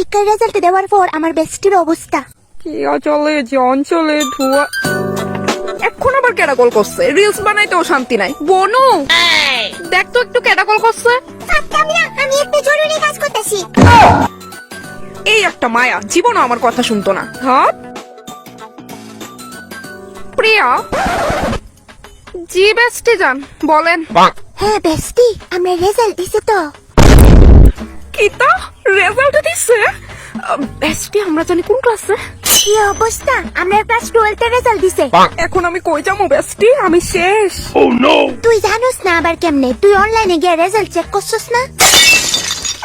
পরীক্ষার রেজাল্ট দেওয়ার পর আমার বেস্টির অবস্থা। কি অচলে যে অঞ্চলে ধোয়া এখন আবার কেডা কল করছে। রিলস বানাইতেও শান্তি নাই। বনু! দেখ তো একটু কেডা কল করছে আমি একটা জরুরি কাজ করতেছি। এই একটা মায়া জীবনও আমার কথা শুনতো না। হ্যাঁ প্রিয়া জি বেস্টি যান বলেন। হ্যাঁ বেস্টি আমরা রেজাল্ট দিছি তো। কিতা রেজাল্ট দিছে। বেস্টি আমরা জানি কোন ক্লাসে কি অবস্থা? আমরা ক্লাস টুয়েলভ এর রেজাল্ট দিছে। এখন আমি কই যাব বেস্টি আমি শেষ। তুই জানোস না আবার কেমনে? তুই অনলাইনে গিয়ে রেজাল্ট চেক করছস না?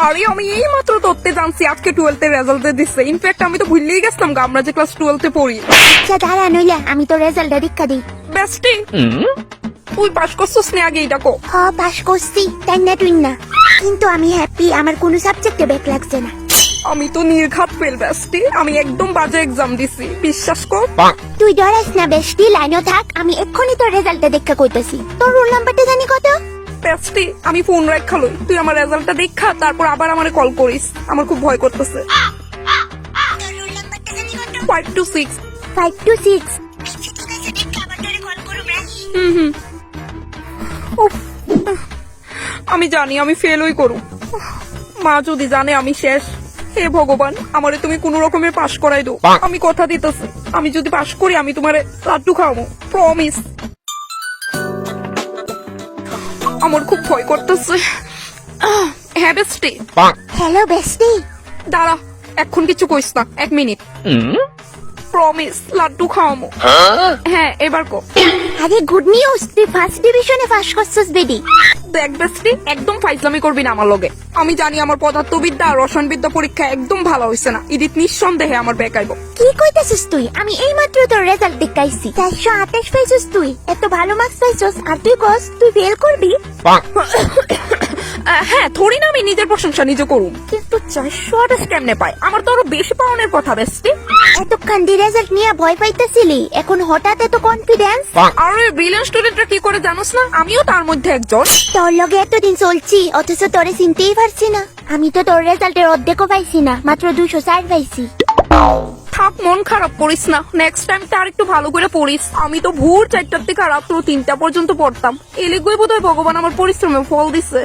আরে আমি এই মাত্র ধরতে জানছি আজকে টুয়েলথ এর রেজাল্ট দিচ্ছে ইনফ্যাক্ট আমি তো ভুললেই গেছিলাম গো, আমরা যে ক্লাস টুয়েলথে পড়ি। আচ্ছা দাঁড়া নইলে আমি তো রেজাল্টটা দীক্ষা দিই। বেস্টি তুই পাস করছিস নি আগে এটা কো। হ পাস করছি তাই না তুই না কিন্তু আমি হ্যাপি আমার কোনো সাবজেক্টে ব্যাক লাগছে না। আমি তো নির্ঘাত ফেল বেস্টি আমি একদম বাজে এক্সাম দিছি বিশ্বাস কর। তুই ডরাস না বেস্টি লাইনও থাক আমি এক্ষুনি তোর রেজাল্টটা দেখা কইতেছি তোর রোল নাম্বারটা জানি কত? বেস্টি আমি ফোন রাখা লই তুই আমার রেজাল্টটা দেখা তারপর আবার আমারে কল করিস আমার খুব ভয় করতেছে। তোর রোল নাম্বারটা জানি কত five two six five two six হুম হুম। উফ, আমি জানি আমি ফেলই করু মা যদি জানে আমি শেষ হে ভগবান আমারে তুমি কোন রকমের পাশ করাই দো আমি কথা দিতেছি। আমি যদি পাশ করি আমি তোমারে লাড্ডু খাওয়াবো। প্রমিস আমার খুব ভয় করতেছে। হ্যাঁ বেস্টি হ্যালো বেস্টি দাঁড়া এখন কিছু কইস না এক মিনিট। প্রমিস লাড্ডু খাওয়াবো। হ্যাঁ এবার কো। আরে গুড নিউজ তুই ফার্স্ট ডিভিশনে পাস করছস বেডি দেখ বেস্টি একদম ফাইজলামি করবি না আমার লগে। আমি জানি আমার পদার্থবিদ্যা আর রসায়নবিদ্যা পরীক্ষা একদম ভালো হইছে না। ইদিত নিঃসন্দেহে আমার বেকাইব কি কইতাছিস তুই? আমি এই মাত্র তোর রেজাল্ট দেখাইছি। চারশো আঠাশ পাইছিস তুই। এত ভালো মার্কস পাইছিস। আর তুই কস তুই ফেল করবি? হ্যাঁ থোড়ি না আমি নিজের প্রশংসা নিজে করুন কিন্তু চারশো আঠাশ কেমনে পাই আমার তো আরও বেশি পাওনের কথা বেস্টি এতক্ষণ দি রেজাল্ট নিয়ে ভয় পাইতেছিলি? এখন হঠাৎ এত কনফিডেন্স আর ব্রিলিয়ান্ট স্টুডেন্টরা কি করে জানোস না? আমিও তার মধ্যে একজন। তোর লগে এতদিন চলছি অথচ তোরে চিনতেই পারছি না। আমি তো তোর রেজাল্টের অর্ধেকও পাইছি না মাত্র দুশো ষাট পাইছি। থাক মন খারাপ করিস না। নেক্সট টাইম তার একটু ভালো করে পড়িস। আমি তো ভোর চারটার থেকে রাত্র তিনটা পর্যন্ত পড়তাম। এলিগুই বোধহয় ভগবান আমার পরিশ্রমে ফল দিছে।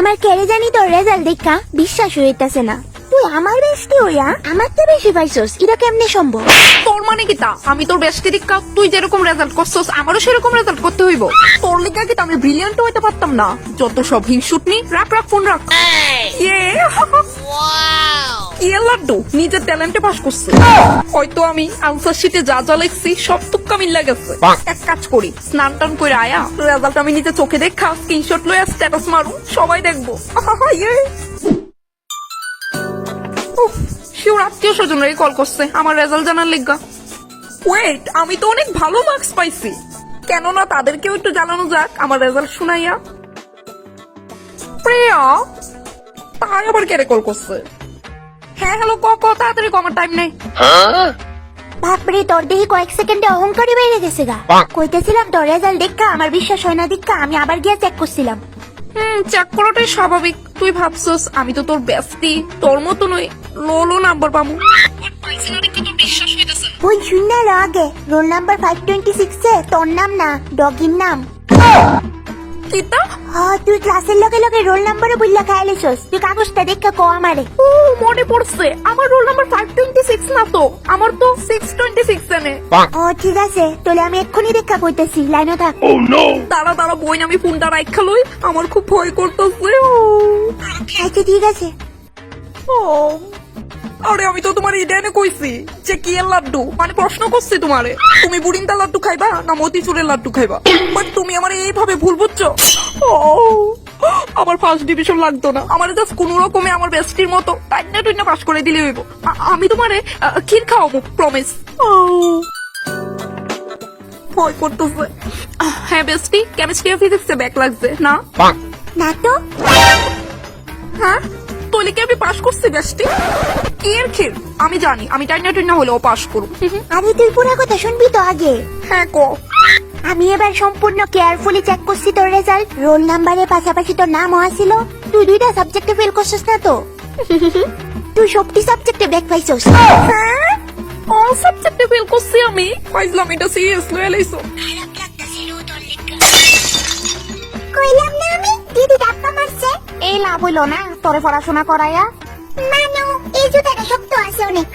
আমার কেড়ে জানি তোর রেজাল্ট দেখা বিশ্বাস হইতাছে না। তুই আমার বেশি হইয়া আমার তো বেশি পাইছস এটা কেমনে সম্ভব? তোর মানে কি তা? আমি তোর বেস্টি দীক্ষা তুই যেরকম রেজাল্ট করছস আমারও সেরকম রেজাল্ট করতে হইব। তোর লিগা কি তা আমি ব্রিলিয়ান্ট হইতে পারতাম না? যত সব হিংসুট নি রাখ রাখ ফোন রাখ। ইয়ে ইয়ে লাড্ডু? নিজের ট্যালেন্টে পাস করছে। হয়তো আমি আনসার শিটে যা যা লিখছি সব তুক্কা মিল্লা গেছে। এক কাজ করি স্নান টান করে আয়া রেজাল্ট আমি নিজে চোখে দেখা স্ক্রিনশট লইয়া স্ট্যাটাস মারু সবাই দেখব। ইয়ে। শিওর আত্মীয় স্বজনরাই কল করছে আমার রেজাল্ট জানার লিগা। ওয়েট আমি তো অনেক ভালো মার্কস পাইছি। কেননা তাদেরকেও একটু জানানো যাক আমার রেজাল্ট শুনাইয়া। প্রিয়া তাই আবার কেড়ে কল করছে? হ্যাঁ হ্যালো ক ক তাড়াতাড়ি ক, আমার টাইম নেই। বাপরে তোর দেখি কয়েক সেকেন্ডে অহংকারই বেড়ে গেছে গা। কইতেছিলাম তোর রেজাল্ট দেখা আমার বিশ্বাস হয় না দেখা আমি আবার গিয়ে চেক করছিলাম। হুম চেক করাটাই স্বাভাবিক। তুই ভাবছস আমি তো তোর বেস্টি তোর মতো নই লো লো নাম্বার পাবো। বিশ্বাস ওই শূন্য আগে roll number five twenty six এ তোর নাম না ডগির নাম। কিতা হ্যাঁ তুই ক্লাসের লগে লগে রোল নাম্বারও বুঝলা খাই লিছস তুই কাগজটা দেখা কো আমারে। ও মনে পড়ছে। আমার roll number five twenty six না তো? আমার তো সিক্স টোয়েন্টি সিক্স এনে। ও ঠিক আছে। তাহলে আমি এক্ষুনি দেখা কইতেছি লাইনও থাক। তারা তারা বই আমি ফোনটা রাখা লই। আমার খুব ভয় করতেছে আচ্ছা ঠিক আছে। ও। আরে আমি তো তোমার ইডেনে কইছি যে কি এর লাড্ডু? মানে প্রশ্ন করছি তোমারে। তুমি বুড়িন্দা লাড্ডু খাইবা না মতিচুরের লাড্ডু খাইবা? বাট তুমি আমার এইভাবে ভুল বুঝছ? ও আমার ফার্স্ট ডিভিশন লাগতো না। আমার জাস্ট কোন রকমে আমার বেস্টির মতো টাইনা টুইনা পাস করে দিলে হইব। আমি তোমারে ক্ষীর খাওয়াবো প্রমিস ও ভয় করতেছে। হ্যাঁ বেস্টি কেমিস্ট্রি ফিজিক্সে ব্যাক লাগছে না? না তো। হ্যাঁ? বলে কি আমি পাশ করছি বেস্টি। কি এর খির আমি জানি আমি টাইনা টাইনা হলেও পাশ করব। আরে তুই পুরো কথা শুনবি তো আগে? হ্যাঁ কো? আমি এবার সম্পূর্ণ কেয়ারফুলি চেক করছি তোর রেজাল্ট রোল নাম্বারের পাশাপাশি তোর নামও আসিল তুই দুইটা সাবজেক্টে ফেল করছিস না তো? তুই সবটি সাবজেক্টে ব্যাক পাইছস? হ্যাঁ? ও সাবজেক্টে ফেল করছি আমি? পাইছিলাম এটা সিরিয়াস লয়ে লাভ না? তোরে পড়াশোনা করাইয়া মানু এই জুতাটা শক্ত আছে অনেক